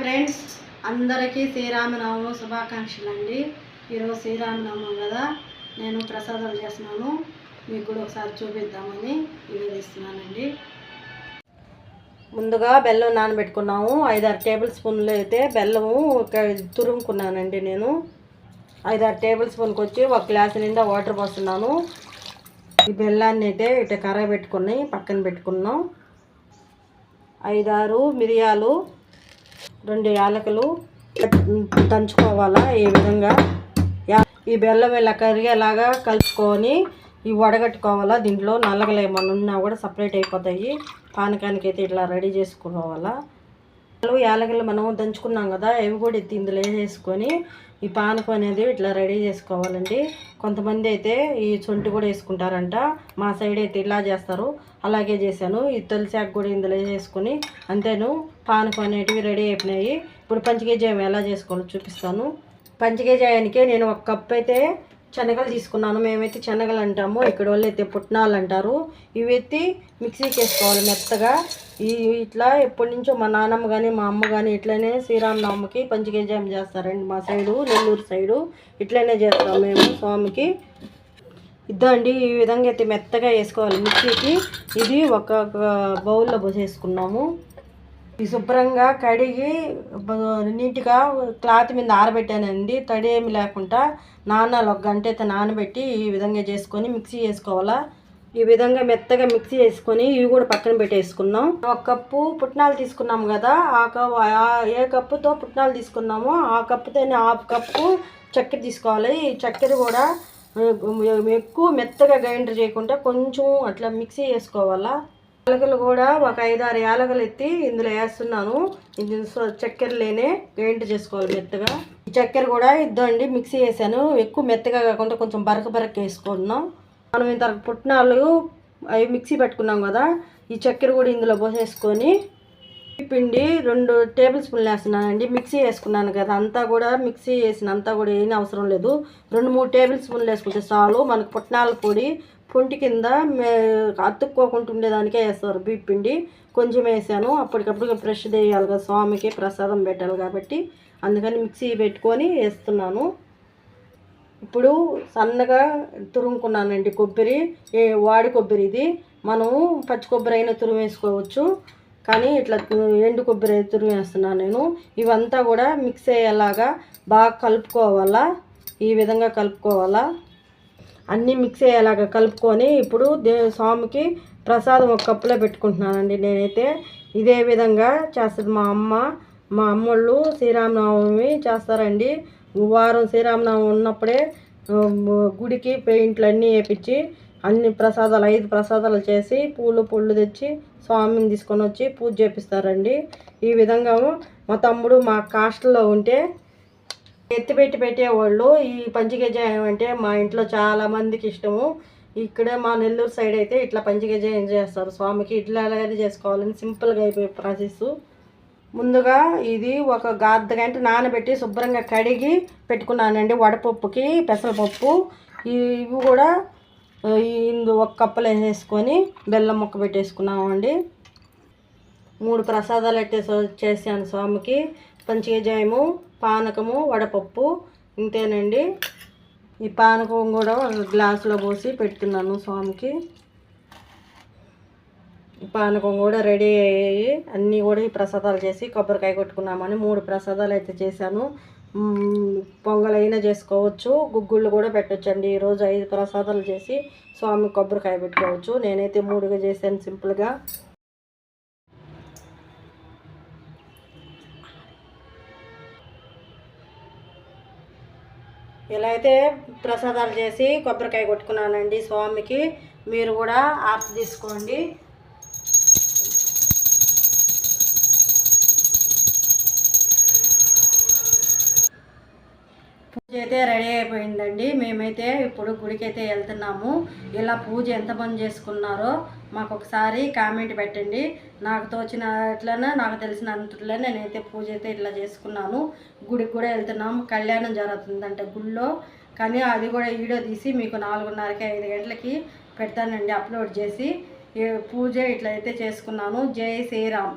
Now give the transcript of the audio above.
Friends అందరికీ శ్రీరామనవమి శుభాకాంక్షలు అండి ఈరోజు శ్రీరామనవమి కదా నేను ప్రసాదాలు చేస్తున్నాను. మీకు కూడా ఒకసారి చూపిద్దామని వీడియో తీస్తున్నానండి ముందుగా బెల్లం నానబెట్టుకున్నాము. ఐదారు టేబుల్ స్పూన్లు అయితే బెల్లము ఒక తురుముకున్నానండి నేను. ఐదారు టేబుల్ స్పూన్కి వచ్చి ఒక గ్లాస్ నిండా వాటర్ పోస్తున్నాను. ఈ బెల్లాన్ని అయితే ఇటు కర్ర పెట్టుకుని పక్కన పెట్టుకున్నాం. ఐదారు మిరియాలు రెండు యాలకులు దంచుకోవాలా ఈ విధంగా. ఈ బెల్లం ఇలా కరిగేలాగా కలుపుకొని ఇవి వడగట్టుకోవాలా దీంట్లో. నల్లగలు ఏమన్నా ఉన్నా కూడా సపరేట్ అయిపోతాయి. పానకానికి అయితే ఇట్లా రెడీ చేసుకోవాలా. యాలకులు మనం దంచుకున్నాం కదా అవి కూడా ఎత్తి ఇందులో వేసేసుకొని ఈ పానకం అనేది ఇట్లా రెడీ చేసుకోవాలండి. కొంతమంది అయితే ఈ చొంటి కూడా వేసుకుంటారంట. మా సైడ్ అయితే ఇలా చేస్తారు. అలాగే చేశాను. ఈ తులసాకు కూడా ఇందులో వేసుకొని అంతేను. పానకం అనేటివి రెడీ అయిపోయినాయి. ఇప్పుడు పంచకేజీ ఎలా చేసుకోవాలో చూపిస్తాను. పంచకేజీయానికి నేను ఒక కప్ అయితే శనగలు తీసుకున్నాను. మేమైతే శనగలు అంటాము. ఇక్కడ వాళ్ళు అయితే పుట్నాలు అంటారు. ఇవి ఎత్తి మిక్సీకి వేసుకోవాలి మెత్తగా. ఈ ఇట్లా ఎప్పటి నుంచో మా నాన్నమ్మ కానీ మా అమ్మ కానీ ఇట్లనే శ్రీరామనవమికి పంచగజాయం చేస్తారండి మా సైడు నెల్లూరు సైడు ఇట్లనే చేస్తాం మేము స్వామికి. ఇద్దండి ఈ విధంగా అయితే మెత్తగా వేసుకోవాలి మిక్సీకి. ఇది ఒక బౌల్లో పోసేసుకున్నాము. శుభ్రంగా కడిగి నీట్గా క్లాత్ మీద ఆరబెట్టానండి. తడి ఏమి లేకుండా నానాలు ఒక గంట అయితే నానబెట్టి ఈ విధంగా చేసుకొని మిక్సీ చేసుకోవాలా. ఈ విధంగా మెత్తగా మిక్సీ చేసుకొని ఇవి కూడా పక్కన పెట్టేసుకున్నాం. ఒక కప్పు పుట్నాలు తీసుకున్నాం కదా ఆ కప్ ఆ- ఏ కప్పుతో పుట్నాలు తీసుకున్నామో ఆ కప్పుతోనే హాఫ్ కప్పు చక్కెర తీసుకోవాలి. ఈ చక్కెర కూడా ఎక్కువ మెత్తగా గ్రైండర్ చేయకుండా కొంచెం అట్లా మిక్సీ చేసుకోవాలా. యాలకులు కూడా ఒక ఐదు ఆరు యాలకులు ఎత్తి ఇందులో వేస్తున్నాను. ఇది సో- చక్కెర లేనే గ్రైండ్ చేసుకోవాలి మెత్తగా. ఈ చక్కెర కూడా ఇద్దండి మిక్సీ వేసాను. ఎక్కువ మెత్తగా కాకుండా కొంచెం బరక బరక వేసుకుంటున్నాం. మనం ఇంత పుట్టినాలు అవి మిక్సీ పెట్టుకున్నాం కదా ఈ చక్కెర కూడా ఇందులో పోసేసుకొని పిండి రెండు టేబుల్ స్పూన్లు వేస్తున్నానండి. మిక్సీ వేసుకున్నాను కదా అంతా కూడా మిక్సీ వేసిన అంతా కూడా ఏమీ అవసరం లేదు. రెండు మూడు టేబుల్ స్పూన్లు వేసుకుంటే చాలు. మనకు పుట్నాల పొడి పొంటి కింద మే అతుక్కోకుండా ఉండేదానికే వేస్తారు బీప్ పిండి. కొంచెం వేసాను. అప్పటికప్పుడు ఫ్రెష్ చేయాలి కదా స్వామికి ప్రసాదం పెట్టాలి కాబట్టి. అందుకని మిక్సీ పెట్టుకొని వేస్తున్నాను. ఇప్పుడు సన్నగా తురుముకున్నానండి కొబ్బరి. ఏ వాడి కొబ్బరి ఇది. మనము పచ్చి కొబ్బరి అయినా తురుమేసుకోవచ్చు. కానీ ఇట్లా ఎండు కొబ్బరి అయితే తురుమేస్తున్నాను నేను. ఇవంతా కూడా మిక్స్ అయ్యేలాగా బాగా కలుపుకోవాలా? ఈ విధంగా కలుపుకోవాలా? అన్నీ మిక్స్ అయ్యేలాగా కలుపుకొని ఇప్పుడు దే స్వామికి ప్రసాదం ఒక కప్పులో పెట్టుకుంటున్నానండి నేనైతే. ఇదే విధంగా చేస్తుంది మా అమ్మ. మా అమ్మోళ్ళు శ్రీరామనవమి చేస్తారండి. వారం శ్రీరామనవమి ఉన్నప్పుడే గుడికి పెయింట్లు అన్నీ వేపించి అన్ని ప్రసాదాలు ఐదు ప్రసాదాలు చేసి పూలు పుళ్ళు తెచ్చి స్వామిని తీసుకొని వచ్చి పూజ చేపిస్తారండి. ఈ విధంగా మా తమ్ముడు మా కాస్ట్లో ఉంటే ఎత్తిపెట్టి పెట్టేవాళ్ళు. ఈ పంచగజాయం అంటే మా ఇంట్లో చాలా మందికి ఇష్టము. ఇక్కడ మా నెల్లూరు సైడ్ అయితే ఇట్లా పంచగజాయం చేస్తారు. స్వామికి ఇట్లా అలాగే చేసుకోవాలని సింపుల్గా అయిపోయే ప్రాసెస్. ముందుగా ఇది ఒక అర్ధ గంట నానబెట్టి శుభ్రంగా కడిగి పెట్టుకున్నానండి వడపప్పుకి పెసరపప్పు. ఇవి కూడా ఇందు ఒక కప్పులు వేసేసుకొని బెల్లం ముక్క పెట్టేసుకున్నామండి. మూడు ప్రసాదాలు అయితే చేశాను స్వామికి పంచగజాయము. పానకము వడపప్పు ఇంతేనండి. ఈ పానకం కూడా గ్లాసులో పోసి పెడుతున్నాను స్వామికి. ఈ పానకం కూడా రెడీ అయ్యాయి అన్నీ కూడా ఈ ప్రసాదాలు చేసి కొబ్బరికాయ కొట్టుకున్నామని మూడు ప్రసాదాలు అయితే చేశాను. పొంగలైనా చేసుకోవచ్చు. గుగ్గుళ్ళు కూడా పెట్టొచ్చండి. ఈరోజు ఐదు ప్రసాదాలు చేసి స్వామి కొబ్బరికాయ పెట్టుకోవచ్చు. నేనైతే మూడుగా చేశాను సింపుల్గా. ఇలా అయితే ప్రసాదాలు చేసి కొబ్బరికాయ కొట్టుకున్నానండి స్వామికి. మీరు కూడా ఆర్తి తీసుకోండి. అయిపోయిందండి మేమైతే ఇప్పుడు గుడికి అయితే వెళ్తున్నాము. ఇలా పూజ ఎంతమంది చేసుకున్నారో మాకు ఒకసారి కామెంట్ పెట్టండి. నాకు తోచిన ఎట్లనే నాకు తెలిసిన అంతట్లో నేనైతే పూజ అయితే ఇట్లా చేసుకున్నాను. గుడికి కూడా వెళ్తున్నాము కళ్యాణం జరుగుతుందంటే గుళ్ళో. కానీ అది కూడా వీడియో తీసి మీకు నాలుగున్నరకి ఐదు గంటలకి పెడతానండి అప్లోడ్ చేసి. పూజ ఇట్లా అయితే చేసుకున్నాను. జై శ్రీరామ్.